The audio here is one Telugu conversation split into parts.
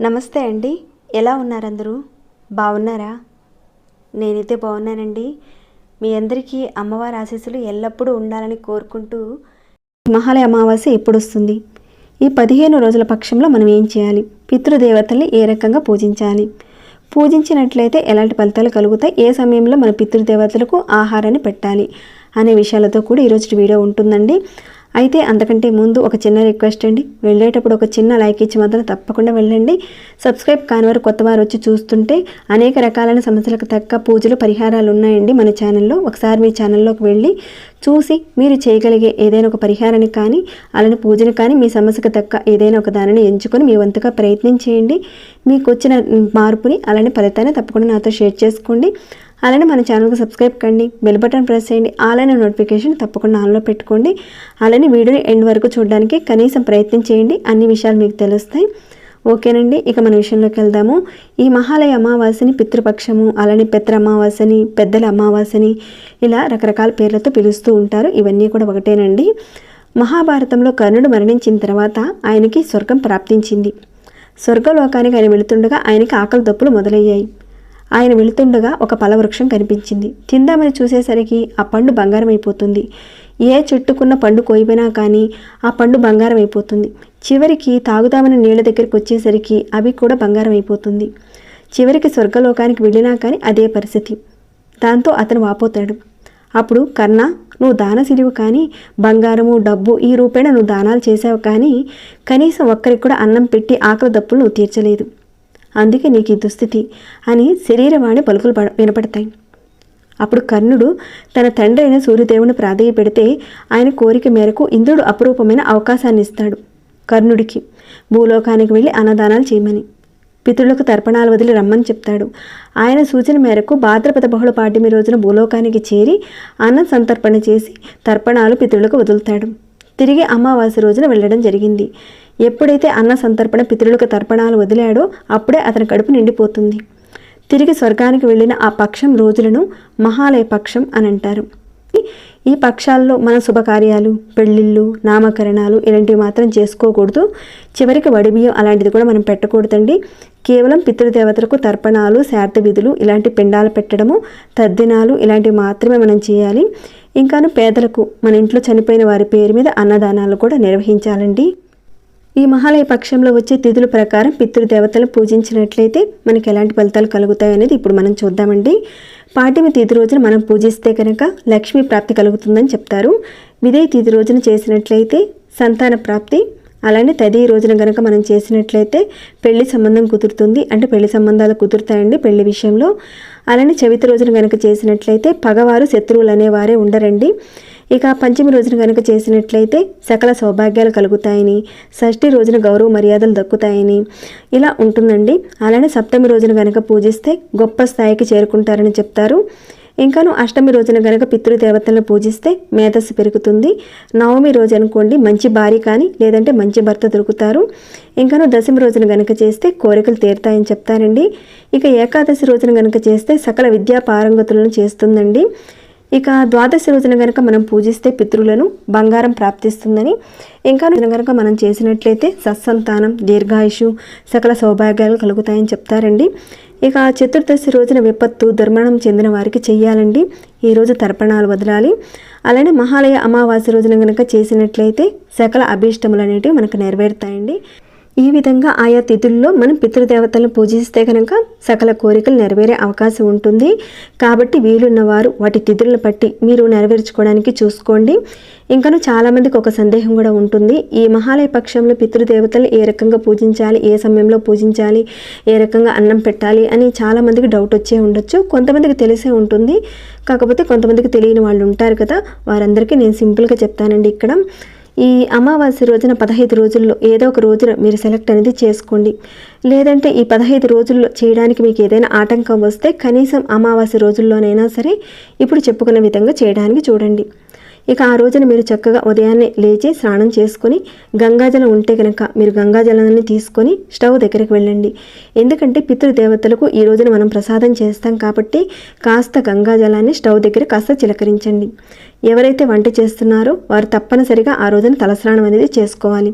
నమస్తే అండి. ఎలా ఉన్నారు అందరూ బాగున్నారా? నేనైతే బాగున్నానండి. మీ అందరికీ అమ్మవారి ఆశీస్సులు ఎల్లప్పుడూ ఉండాలని కోరుకుంటూ మహాలయ అమావాస్య ఎప్పుడు వస్తుంది ఈ పదిహేను రోజుల పక్షంలో మనం ఏం చేయాలి? పితృదేవతల్ని ఏ రకంగా పూజించాలి? పూజించినట్లయితే ఎలాంటి ఫలితాలు కలుగుతాయి? ఏ సమయంలో మన పితృదేవతలకు ఆహారాన్ని పెట్టాలి? అనే విషయాలతో కూడా ఈరోజు వీడియో ఉంటుందండి. అయితే అంతకంటే ముందు ఒక చిన్న రిక్వెస్ట్ అండి. వెళ్ళేటప్పుడు ఒక చిన్న లైక్ ఇచ్చి మాత్రం తప్పకుండా వెళ్ళండి. సబ్స్క్రైబ్ కాని వారు కొత్త వారు వచ్చి చూస్తుంటే అనేక రకాలైన సమస్యలకు తగ్గ పూజలు పరిహారాలు ఉన్నాయండి మన ఛానల్లో. ఒకసారి మీ ఛానల్లోకి వెళ్ళి చూసి మీరు చేయగలిగే ఏదైనా ఒక పరిహారాన్ని కానీ అలానే పూజను కానీ మీ సమస్యకు తక్క ఏదైనా ఒక దానిని ఎంచుకొని మీ వంతుగా ప్రయత్నం చేయండి. మీకు వచ్చిన మార్పుని అలానే ఫలితాన్ని తప్పకుండా నాతో షేర్ చేసుకోండి. అలానే మన ఛానల్కి సబ్స్క్రైబ్ కండి బెల్ బటన్ ప్రెస్ చేయండి అలానే నోటిఫికేషన్ తప్పకుండా ఆన్లో పెట్టుకోండి. అలానే వీడియోని ఎండ్ వరకు చూడడానికి కనీసం ప్రయత్నం చేయండి. అన్ని విషయాలు మీకు తెలుస్తాయి. ఓకేనండి ఇక మన విషయంలోకి వెళ్దాము. ఈ మహాలయ అమావాస్యని పితృపక్షము అలానే పిత్ర అమావాస్యని పెద్దల అమావాస్యని ఇలా రకరకాల పేర్లతో పిలుస్తూ ఉంటారు. ఇవన్నీ కూడా ఒకటేనండి. మహాభారతంలో కర్ణుడు మరణించిన తర్వాత ఆయనకి స్వర్గం ప్రాప్తించింది. స్వర్గలోకానికి ఆయన వెళుతుండగా ఆయనకి ఆకలి దప్పులు మొదలయ్యాయి. ఆయన వెళుతుండగా ఒక పలవృక్షం కనిపించింది. తిందామని చూసేసరికి ఆ పండు బంగారం అయిపోతుంది ఏ చెట్టుకున్న పండు కోయిపోయినా కానీ ఆ పండు బంగారం అయిపోతుంది చివరికి తాగుదామని నీళ్ళ దగ్గరికి వచ్చేసరికి అవి కూడా బంగారం అయిపోతుంది చివరికి స్వర్గలోకానికి వెళ్ళినా కానీ అదే పరిస్థితి. దాంతో అతను వాపోతాడు. అప్పుడు కర్ణ నువ్వు దానశిలివు కానీ బంగారము డబ్బు ఈ రూపేణ నువ్వు దానాలు చేసావు కానీ కనీసం ఒక్కరికి కూడా అన్నం పెట్టి ఆకలి దప్పులు నువ్వు తీర్చలేదు. అందుకే నీకు ఈ దుస్థితి అని శరీరవాణి పలుకులు పడ వినపడతాయి. అప్పుడు కర్ణుడు తన తండ్రి అయిన సూర్యదేవుని ప్రాధేయపెడితే ఆయన కోరిక మేరకు ఇంద్రుడు అపురూపమైన అవకాశాన్ని ఇస్తాడు కర్ణుడికి. భూలోకానికి వెళ్ళి అన్నదానాలు చేయమని. పితృలకు తర్పణాలు వదిలి రమ్మని చెప్తాడు. ఆయన సూచన మేరకు భాద్రపద బహుళ పాడ్యమి రోజున భూలోకానికి చేరి అన్న సంతర్పణ చేసి తర్పణాలు పితృలకు వదులుతాడు. తిరిగి అమావాస్య రోజున వెళ్ళడం జరిగింది. ఎప్పుడైతే అన్న సంతర్పణ పితృలకు తర్పణాలు వదిలాడో అప్పుడే అతని కడుపు నిండిపోతుంది. తిరిగి స్వర్గానికి వెళ్ళిన ఆ పక్షం రోజులను మహాలయ పక్షం అని అంటారు. ఈ పక్షాల్లో మన శుభకార్యాలు పెళ్ళిళ్ళు నామకరణాలు ఇలాంటివి మాత్రం చేసుకోకూడదు. చివరికి వడిబియ్యం అలాంటిది కూడా మనం పెట్టకూడదండి. కేవలం పితృదేవతలకు తర్పణాలు శార్థ విధులు ఇలాంటి పిండాలు పెట్టడము తద్దినాలు ఇలాంటివి మాత్రమే మనం చేయాలి. ఇంకాను పేదలకు మన ఇంట్లో చనిపోయిన వారి పేరు మీద అన్నదానాలు కూడా నిర్వహించాలండి. ఈ మహాలయ పక్షంలో వచ్చే తిథుల ప్రకారం పితృదేవతలు పూజించినట్లయితే మనకి ఎలాంటి ఫలితాలు కలుగుతాయి అనేది ఇప్పుడు మనం చూద్దామండి. పాడ్యమి తిథి రోజున మనం పూజిస్తే కనుక లక్ష్మీ ప్రాప్తి కలుగుతుందని చెప్తారు. విదే తిథి రోజున చేసినట్లయితే సంతాన ప్రాప్తి అలానే తది రోజున కనుక మనం చేసినట్లయితే పెళ్ళి సంబంధం కుదురుతుంది. అంటే పెళ్ళి సంబంధాలు కుదురుతాయండి పెళ్ళి విషయంలో. అలానే చవితి రోజున కనుక చేసినట్లయితే పగవారు శత్రువులు అనేవారే ఉండరండి. ఇక పంచమి రోజున కనుక చేసినట్లయితే సకల సౌభాగ్యాలు కలుగుతాయని షష్ఠి రోజున గౌరవ మర్యాదలు దక్కుతాయని ఇలా ఉంటుందండి. అలానే సప్తమి రోజున కనుక పూజిస్తే గొప్ప స్థాయికి చేరుకుంటారని చెప్తారు. ఇంకాను అష్టమి రోజున గనక పితృదేవతలను పూజిస్తే మేధస్సు పెరుగుతుంది. నవమి రోజు అనుకోండి మంచి భార్య కానీ లేదంటే మంచి భర్త దొరుకుతారు. ఇంకాను దశమి రోజున గనక చేస్తే కోరికలు తీరుతాయని చెప్తారండి. ఇక ఏకాదశి రోజున గనక చేస్తే సకల విద్యా పారంగతులను చేస్తుందండి. ఇక ద్వాదశి రోజున కనుక మనం పూజిస్తే పితృలను బంగారం ప్రాప్తిస్తుందని. ఇంకా కనుక మనం చేసినట్లయితే సత్సంతానం దీర్ఘాయుషు సకల సౌభాగ్యాలు కలుగుతాయని చెప్తారండి. ఇక చతుర్దశి రోజున విపత్తు దుర్మరణం చెందిన వారికి చెయ్యాలండి. ఈరోజు తర్పణాలు వదలాలి. అలానే మహాలయ అమావాస్య రోజున కనుక చేసినట్లయితే సకల అభీష్టములు అనేటివి మనకు నెరవేరుతాయండి. ఈ విధంగా ఆయా తిథుల్లో మనం పితృదేవతలను పూజిస్తే కనుక సకల కోరికలు నెరవేరే అవకాశం ఉంటుంది. కాబట్టి వీలున్నవారు వాటి తిథులను బట్టి మీరు నెరవేర్చుకోవడానికి చూసుకోండి. ఇంకను చాలామందికి ఒక సందేహం కూడా ఉంటుంది. ఈ మహాలయ పక్షంలో పితృదేవతలు ఏ రకంగా పూజించాలి ఏ సమయంలో పూజించాలి ఏ రకంగా అన్నం పెట్టాలి అని చాలామందికి డౌట్ వచ్చే ఉండొచ్చు. కొంతమందికి తెలిసే ఉంటుంది. కాకపోతే కొంతమందికి తెలియని వాళ్ళు ఉంటారు కదా. వారందరికీ నేను సింపుల్గా చెప్తానండి ఇక్కడ. ఈ అమావాస్య రోజున పదహైదు రోజుల్లో ఏదో ఒక రోజున మీరు సెలెక్ట్ అనేది చేసుకోండి. లేదంటే ఈ పదహైదు రోజుల్లో చేయడానికి మీకు ఏదైనా ఆటంకం వస్తే కనీసం అమావాస్య రోజుల్లోనైనా సరే ఇప్పుడు చెప్పుకున్న విధంగా చేయడానికి చూడండి. ఇక ఆ రోజున మీరు చక్కగా ఉదయాన్నే లేచి స్నానం చేసుకొని గంగాజలం ఉంటే కనుక మీరు గంగాజలాన్ని తీసుకొని స్టవ్ దగ్గరికి వెళ్ళండి. ఎందుకంటే పితృదేవతలకు ఈ రోజున మనం ప్రసాదం చేస్తాం కాబట్టి కాస్త గంగాజలాన్ని స్టవ్ దగ్గర కాస్త చిలకరించండి. ఎవరైతే వంట చేస్తున్నారో వారు తప్పనిసరిగా ఆ రోజున తలస్నానం అనేది చేసుకోవాలి.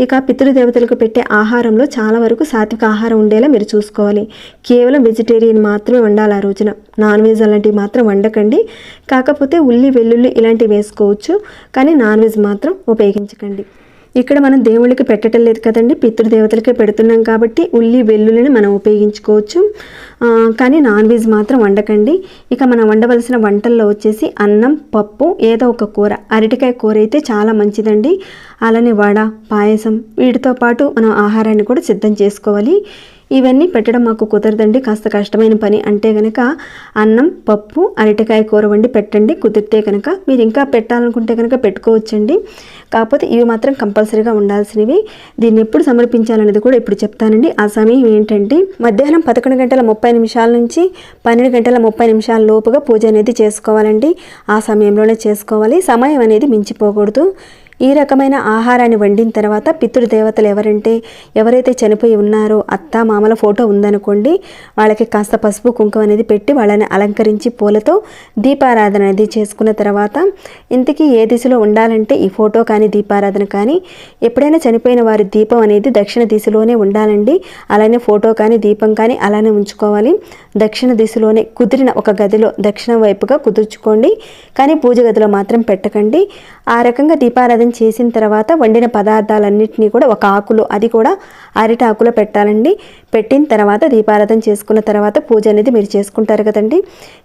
ఇక పితృదేవతలకు పెట్టే ఆహారంలో చాలా వరకు సాత్విక ఆహారం ఉండేలా మీరు చూసుకోవాలి. కేవలం వెజిటేరియన్ మాత్రమే వండాలి ఆ రోజున. నాన్ వెజ్ అలాంటివి మాత్రం వండకండి. కాకపోతే ఉల్లి వెల్లుల్లి ఇలాంటివి వేసుకోవచ్చు. కానీ నాన్ వెజ్ మాత్రం ఉపయోగించకండి. ఇక్కడ మనం దేవుళ్ళకి పెట్టడం లేదు కదండి పితృదేవతలకే పెడుతున్నాం కాబట్టి ఉల్లి వెల్లుల్లిని మనం ఉపయోగించుకోవచ్చు. కానీ నాన్ వెజ్ మాత్రం వండకండి. ఇక మనం వండవలసిన వంటల్లో వచ్చేసి అన్నం పప్పు ఏదో ఒక కూర. అరటికాయ కూర అయితే చాలా మంచిదండి. అలానే వడ పాయసం వీటితో పాటు మనం ఆహారాన్ని కూడా సిద్ధం చేసుకోవాలి. ఇవన్నీ పెట్టడం మాకు కుదరదండి. కాస్త కష్టమైన పని. అంటే కనుక అన్నం పప్పు అరటికాయ కూర వండి పెట్టండి. కుదిరితే కనుక మీరు ఇంకా పెట్టాలనుకుంటే కనుక పెట్టుకోవచ్చండి. కాకపోతే ఇవి మాత్రం కంపల్సరీగా ఉండాల్సినవి. దీన్ని ఎప్పుడు సమర్పించాలనేది కూడా ఇప్పుడు చెప్తానండి. ఆ సమయం ఏంటంటే మధ్యాహ్నం పదకొండు గంటల ముప్పై నిమిషాల నుంచి పన్నెండు గంటల ముప్పై నిమిషాల లోపుగా పూజ అనేది చేసుకోవాలండి. ఆ సమయంలోనే చేసుకోవాలి. సమయం అనేది మించిపోకూడదు. ఈ రకమైన ఆహారాన్ని వండిన తర్వాత పితృదేవతలు ఎవరంటే ఎవరైతే చనిపోయి ఉన్నారో అత్త మామల ఫోటో ఉందనుకోండి వాళ్ళకి కాస్త పసుపు కుంకుమ అనేది పెట్టి వాళ్ళని అలంకరించి పూలతో దీపారాధన అనేది చేసుకున్న తర్వాత ఇంతకీ ఏ దిశలో ఉండాలంటే ఈ ఫోటో కానీ దీపారాధన కానీ ఎప్పుడైనా చనిపోయిన వారి దీపం అనేది దక్షిణ దిశలోనే ఉండాలండి. అలానే ఫోటో కానీ దీపం కానీ అలానే ఉంచుకోవాలి. దక్షిణ దిశలోనే కుదిరిన ఒక గదిలో దక్షిణ వైపుగా కుదుర్చుకోండి. కానీ పూజ గదిలో మాత్రం పెట్టకండి. ఆ రకంగా దీపారాధన చేసిన తర్వాత వండిన పదార్థాలన్నింటినీ కూడా ఒక ఆకులో అది కూడా అరటి ఆకులో పెట్టాలండి. పెట్టిన తర్వాత దీపారాధన చేసుకున్న తర్వాత పూజ అనేది మీరు చేసుకుంటారు కదండి.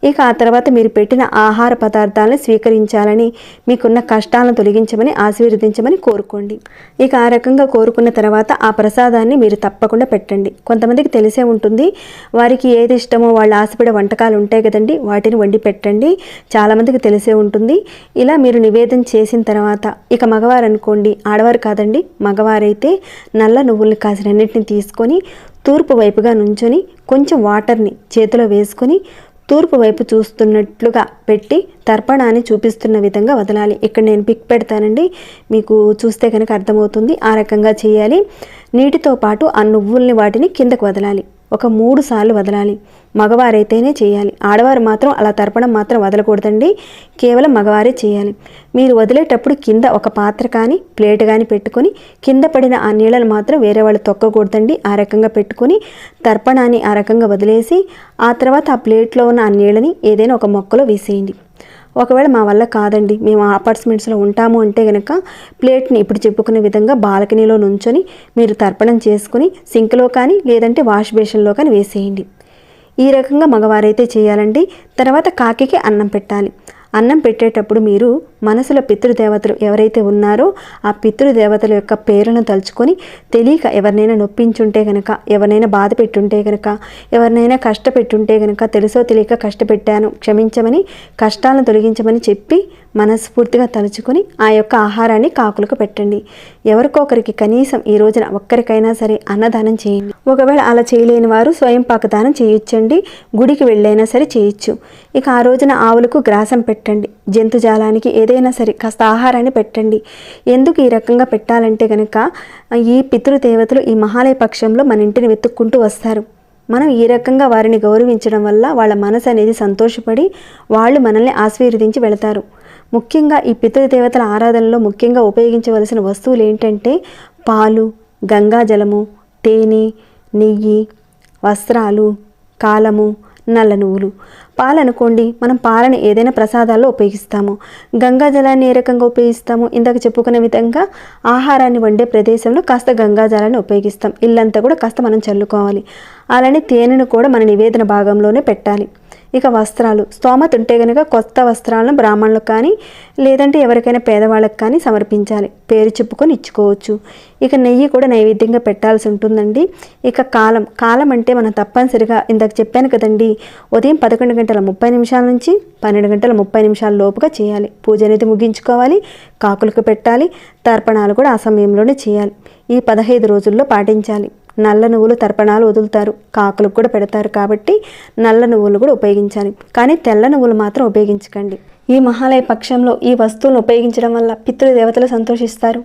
ఇక ఆ తర్వాత మీరు పెట్టిన ఆహార పదార్థాలను స్వీకరించాలని మీకున్న కష్టాలను తొలగించమని ఆశీర్వదించమని కోరుకోండి. ఇక ఆ రకంగా కోరుకున్న తర్వాత ఆ ప్రసాదాన్ని మీరు తప్పకుండా పెట్టండి. కొంతమందికి తెలిసే ఉంటుంది వారికి ఏది ఇష్టమో వాళ్ళు ఆశపడే వంటకాలు ఉంటాయి కదండి వాటిని వండి పెట్టండి. చాలామందికి తెలిసే ఉంటుంది. ఇలా మీరు నివేదన చేసిన తర్వాత ఇక మగవారు అనుకోండి ఆడవారు కాదండి మగవారైతే నల్ల నువ్వుల్ని కాసినన్నింటిని తీసుకొని తూర్పు వైపుగా నుంచొని కొంచెం వాటర్ని చేతిలో వేసుకొని తూర్పు వైపు చూస్తున్నట్లుగా పెట్టి తర్పణాన్ని చూపిస్తున్న విధంగా వదలాలి. ఇక్కడ నేను పిక్ పెడతానండి. మీకు చూస్తే కనుక అర్థమవుతుంది. ఆ రకంగా చేయాలి. నీటితో పాటు ఆ నువ్వుల్ని వాటిని కిందకు వదలాలి. ఒక మూడు సార్లు వదలాలి. మగవారైతేనే చేయాలి. ఆడవారు మాత్రం అలా తర్పణం మాత్రం వదలకూడదండి. కేవలం మగవారే చేయాలి. మీరు వదిలేటప్పుడు కింద ఒక పాత్ర కానీ ప్లేట్ కానీ పెట్టుకొని కింద పడిన ఆ నీళ్ళను మాత్రం వేరే వాళ్ళు తొక్కకూడదండి. ఆ రకంగా పెట్టుకొని తర్పణాన్ని ఆ రకంగా వదిలేసి ఆ తర్వాత ఆ ప్లేట్లో ఉన్న ఆ నీళ్ళని ఏదైనా ఒక మొక్కలో వేసేయండి. ఒకవేళ మా వల్ల కాదండి మేము అపార్ట్మెంట్స్లో ఉంటాము అంటే కనుక ప్లేట్ని ఇప్పుడు చెప్పుకునే విధంగా బాల్కనీలో నుంచొని మీరు తర్పణం చేసుకుని సింక్లో కానీ లేదంటే వాష్ బేసిన్లో కానీ వేసేయండి. ఈ రకంగా మగవారైతే చేయాలండి. తర్వాత కాకికి అన్నం పెట్టాలి. అన్నం పెట్టేటప్పుడు మీరు మనసులో పితృదేవతలు ఎవరైతే ఉన్నారో ఆ పితృదేవతల యొక్క పేరును తలుచుకొని తెలియక ఎవరినైనా నొప్పించుంటే కనుక ఎవరినైనా బాధ పెట్టుంటే కనుక ఎవరినైనా కష్టపెట్టుంటే కనుక తెలుసో తెలియక కష్టపెట్టాను క్షమించమని కష్టాలను తొలగించమని చెప్పి మనస్ఫూర్తిగా తలుచుకొని ఆ యొక్క ఆహారాన్ని కాకులకు పెట్టండి. ఎవరికొకరికి కనీసం ఈ రోజున ఒక్కరికైనా సరే అన్నదానం చేయండి. ఒకవేళ అలా చేయలేని వారు స్వయం పాకదానం చేయొచ్చండి గుడికి వెళ్ళైనా సరే చేయొచ్చు. ఇక ఆ రోజున ఆవులకు గ్రాసం పెట్టండి. జంతుజాలానికి ఏదైనా సరే కాస్త ఆహారాన్ని పెట్టండి. ఎందుకు ఈ రకంగా పెట్టాలంటే కనుక ఈ పితృదేవతలు ఈ మహాలయ పక్షంలో మన ఇంటిని వెతుక్కుంటూ వస్తారు. మనం ఈ రకంగా వారిని గౌరవించడం వల్ల వాళ్ళ మనసు అనేది సంతోషపడి వాళ్ళు మనల్ని ఆశీర్వదించి వెళతారు. ముఖ్యంగా ఈ పితృదేవతల ఆరాధనలో ముఖ్యంగా ఉపయోగించవలసిన వస్తువులు ఏంటంటే పాలు గంగాజలము తేనె నెయ్యి వస్త్రాలు కాలము నల్ల నువ్వులు. పాలనుకోండి మనం పాలను ఏదైనా ప్రసాదాల్లో ఉపయోగిస్తాము. గంగా జలాన్ని ఏ రకంగా ఉపయోగిస్తాము? ఇందాక చెప్పుకున్న విధంగా ఆహారాన్ని వండే ప్రదేశంలో కాస్త గంగా జలాన్ని ఉపయోగిస్తాం. ఇల్లంతా కూడా కాస్త మనం చల్లుకోవాలి. అలానే తేనెను కూడా మన నివేదన భాగంలోనే పెట్టాలి. ఇక వస్త్రాలు. స్తోమత ఉంటే కనుక కొత్త వస్త్రాలను బ్రాహ్మణులకు కానీ లేదంటే ఎవరికైనా పేదవాళ్ళకి కానీ సమర్పించాలి. పేరు చెప్పుకొని ఇచ్చుకోవచ్చు. ఇక నెయ్యి కూడా నైవేద్యంగా పెట్టాల్సి ఉంటుందండి. ఇక కాలం. కాలం అంటే మనం తప్పనిసరిగా ఇందాక చెప్పాను కదండి ఉదయం పదకొండు గంటల ముప్పై నిమిషాల నుంచి పన్నెండు గంటల ముప్పై నిమిషాల లోపుగా చేయాలి. పూజ అనేది ముగించుకోవాలి. కాకులకు పెట్టాలి. తర్పణాలు కూడా ఆ సమయంలోనే చేయాలి. ఈ పదహైదు రోజుల్లో పాటించాలి. నల్ల నువ్వులు తర్పణాలు వదులుతారు. కాకులకు కూడా పెడతారు కాబట్టి నల్ల నువ్వులు కూడా ఉపయోగించాలి. కానీ తెల్ల నువ్వులు మాత్రం ఉపయోగించకండి. ఈ మహాలయ పక్షంలో ఈ వస్తువులను ఉపయోగించడం వల్ల పితృదేవతలు సంతోషిస్తారు.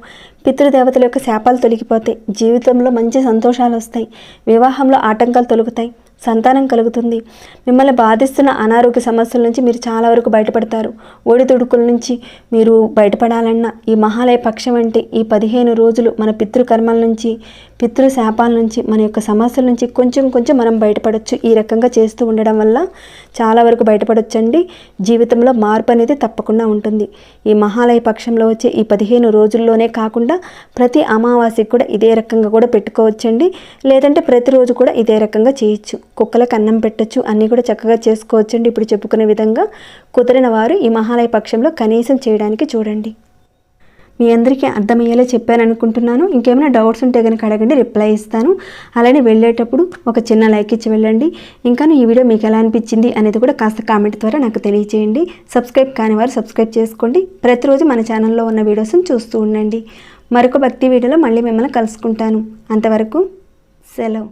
పితృదేవతల యొక్క శాపాలు తొలగిపోతాయి. జీవితంలో మంచి సంతోషాలు వస్తాయి. వివాహంలో ఆటంకాలు తొలుగుతాయి. సంతానం కలుగుతుంది. మిమ్మల్ని బాధిస్తున్న అనారోగ్య సమస్యల నుంచి మీరు చాలా వరకు బయటపడతారు. ఒడిదుడుకుల నుంచి మీరు బయటపడాలన్న ఈ మహాలయ పక్షం అంటే ఈ పదిహేను రోజులు మన పితృకర్మల నుంచి పితృ శాపాల నుంచి మన యొక్క సమస్యల నుంచి కొంచెం కొంచెం మనం బయటపడవచ్చు ఈ రకంగా చేస్తూ ఉండడం వల్ల చాలా వరకు బయటపడొచ్చండి. జీవితంలో మార్పు అనేది తప్పకుండా ఉంటుంది. ఈ మహాలయ పక్షంలో వచ్చే ఈ పదిహేను రోజుల్లోనే కాకుండా ప్రతి అమావాస్యకి కూడా ఇదే రకంగా కూడా పెట్టుకోవచ్చండి. లేదంటే ప్రతిరోజు కూడా ఇదే రకంగా చేయొచ్చు. కుక్కలకు అన్నం పెట్టచ్చు అన్నీ కూడా చక్కగా చేసుకోవచ్చండి. ఇప్పుడు చెప్పుకునే విధంగా కుదిరిన వారు ఈ మహాలయ పక్షంలో కనీసం చేయడానికి చూడండి. మీ అందరికీ అర్థమయ్యేలా చెప్పాను అనుకుంటున్నాను ఇంకేమైనా డౌట్స్ ఉంటే కనుక అడగండి రిప్లై ఇస్తాను. అలానే వెళ్ళేటప్పుడు ఒక చిన్న లైక్ ఇచ్చి వెళ్ళండి. ఇంకా ఈ వీడియో మీకు ఎలా అనిపించింది అనేది కూడా కాస్త కామెంట్ ద్వారా నాకు తెలియజేయండి సబ్స్క్రైబ్ కాని వారు సబ్స్క్రైబ్ చేసుకోండి. ప్రతిరోజు మన ఛానల్లో ఉన్న వీడియోస్ని చూస్తూ ఉండండి. మరొక భక్తి వీడియోలో మళ్ళీ మిమ్మల్ని కలుసుకుంటాను. అంతవరకు సెలవు.